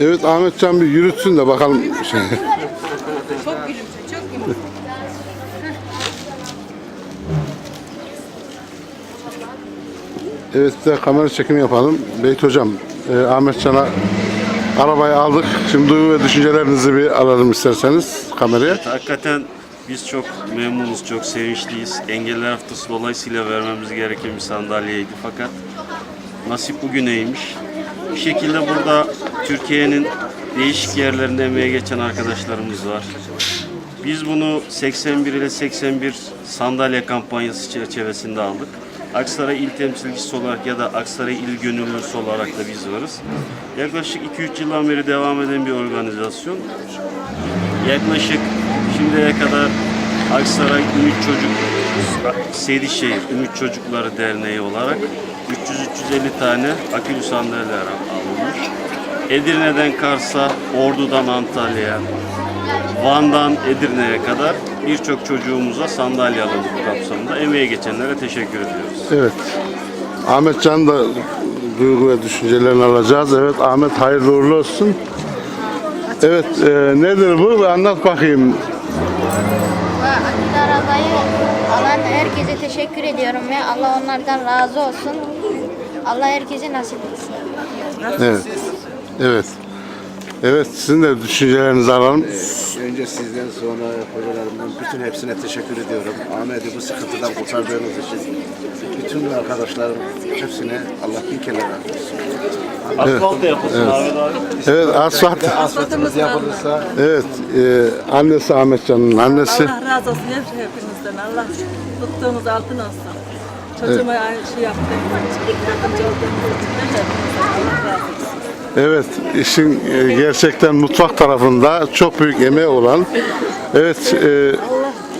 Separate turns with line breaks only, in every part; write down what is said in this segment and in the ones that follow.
Evet Ahmetcan bir yürütsün de bakalım şey.
Çok gülümse, çok gülümse.
Evet bir de kamera çekimi yapalım. Beyt hocam, e, Ahmetcan'a arabayı aldık. Şimdi duygu ve düşüncelerinizi bir alalım isterseniz kameraya.
Hakikaten biz çok memnunuz, çok sevinçliyiz. Engeller Haftası dolayısıyla vermemiz gereken bir sandalyeydi fakat nasip bugüneymiş. Bir şekilde burada Türkiye'nin değişik yerlerinde emeğe geçen arkadaşlarımız var. Biz bunu 81 ile 81 sandalye kampanyası çerçevesinde aldık. Aksaray il temsilcisi olarak ya da Aksaray il gönüllüsü olarak da biz varız. Yaklaşık 2-3 yıldan beri devam eden bir organizasyon. Yaklaşık şimdiye kadar Aksaray Ümit Çocuk Seydişehir Ümit Çocukları Derneği olarak 300-350 tane akülü sandalyeler alınmış. Edirne'den Kars'a, Ordu'dan Antalya'ya, Van'dan Edirne'ye kadar birçok çocuğumuza sandalye alındı bu kapsamında. Emeğe geçenlere teşekkür ediyoruz.
Evet. Ahmetcan da duygu ve düşüncelerini alacağız. Evet Ahmet hayırlı uğurlu olsun. Evet e, nedir bu? Anlat bakayım.
Akıl arabayı alan herkese teşekkür ediyorum ve Allah onlardan razı olsun. Allah herkese nasip etsin.
Evet. Evet. Evet sizin de düşüncelerinizi alalım.
Önce sizden sonra hocalarımdan bütün hepsine teşekkür ediyorum. Ahmet'i bu sıkıntıdan kurtardığınız için. Bütün arkadaşlarım hepsine Allah bin kere razı olsun.
Asfalt da yapılsın Ahmet abi.
Evet asfalt.
Asfaltımız yapılırsa
Evet e, annesi Ahmetcan'ın annesi.
Allah razı olsun hep hepinizden. Allah tuttuğunuz altın olsun. Çocuğuma aynı şey yaptı. Yardımcı olduğunuz için de hepinizden Allah razı olsun.
Evet işin e, gerçekten mutfak tarafında çok büyük emeği olan. Evet e,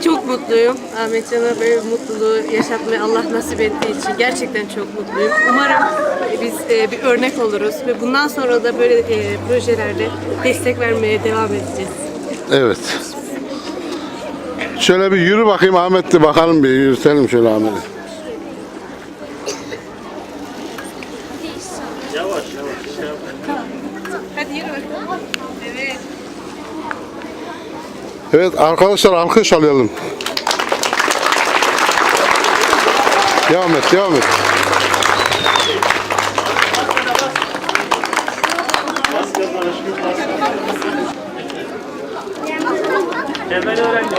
Çok mutluyum. Ahmet Can'a böyle bir mutluluğu yaşatmayı Allah nasip ettiği için gerçekten çok mutluyum. Umarım biz e, bir örnek oluruz ve bundan sonra da böyle e, projelerde destek vermeye devam edeceğiz.
evet. Şöyle bir yürü bakayım Ahmet'le bakalım bir yürütelim şöyle Ahmet'i.
Yavaş yavaş. Şey yap.
Hadi yürü bakalım. Evet.
Evet arkadaşlar alkış alayım. Devam et, devam et.
Temel öğrenci.